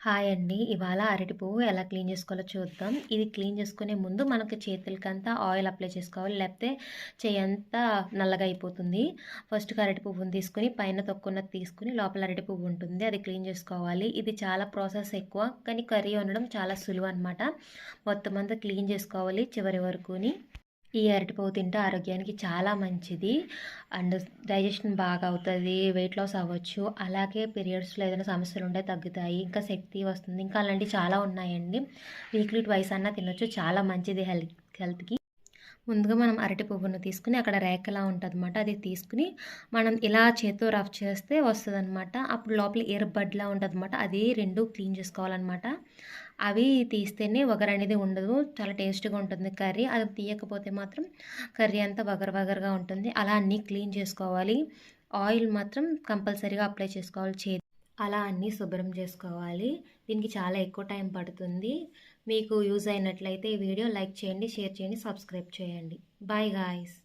Hi అండి. ఇవాళ అరటి పువ్వు ఎలా క్లీన్ చేసుకోవాలో చూద్దాం. ఇది క్లీన్ చేసుకునే ముందు మనకు చేతులకంతా ఆయిల్ అప్లై చేసుకోవాలి. లేకపోతే చేయంతా నల్లగా అయిపోతుంది. ఫస్ట్ అరటి పువ్వుని తీసుకొని పైన తొక్కున్నది తీసుకొని లోపల అరటి పువ్వు ఉంటుంది. అది క్లీన్ చేసుకోవాలి. ఇది చాలా ప్రాసెస్ ఎక్కువ. కానీ కర్రీ వండడం చాలా సులువు అనమాట మొత్తం అంతా క్లీన్ చేసుకోవాలి చివరి వరకుని. ఈ అరటి తింటే ఆరోగ్యానికి చాలా మంచిది. అండ్ డైజెషన్ బాగా అవుతుంది వెయిట్ లాస్ అవ్వచ్చు. అలాగే పీరియడ్స్‌లో ఏదైనా సమస్యలు ఉంటే తగ్గుతాయి. ఇంకా శక్తి వస్తుంది. ఇంకా అలాంటివి చాలా ఉన్నాయండి. వీక్లీ ట్వైస్ అన్నా తినొచ్చు. చాలా మంచిది హెల్త్ హెల్త్‌కి. ముందుగా మనం అరటి పువ్వును తీసుకొని అక్కడ రేఖలా ఉంటుందన్నమాట అది తీసుకొని మనం ఇలా చేత్తో రఫ్ చేస్తే వస్తదనమాట. అప్పుడు లోపల ఎయిర్ బడ్‌లా ఉంటదనమాట. అది రెండు క్లీన్ చేసుకోవాలన్నమాట అవి తీస్తేనే వగరనేది ఉండదు. చాలా టేస్ట్గా ఉంటుంది కర్రీ. అది తీయకపోతే మాత్రం కర్రీ అంతా వగరు వగరుగా ఉంటుంది. అలా అన్నీ క్లీన్ చేసుకోవాలి. ఆయిల్ మాత్రం కంపల్సరీగా అప్లై చేసుకోవాలి చే అలా అన్నీ శుభ్రం చేసుకోవాలి. దీనికి చాలా ఎక్కువ టైం పడుతుంది. మీకు యూజ్ అయినట్లయితే ఈ వీడియో లైక్ చేయండి, షేర్ చేయండి, సబ్స్క్రైబ్ చేయండి. Bye guys.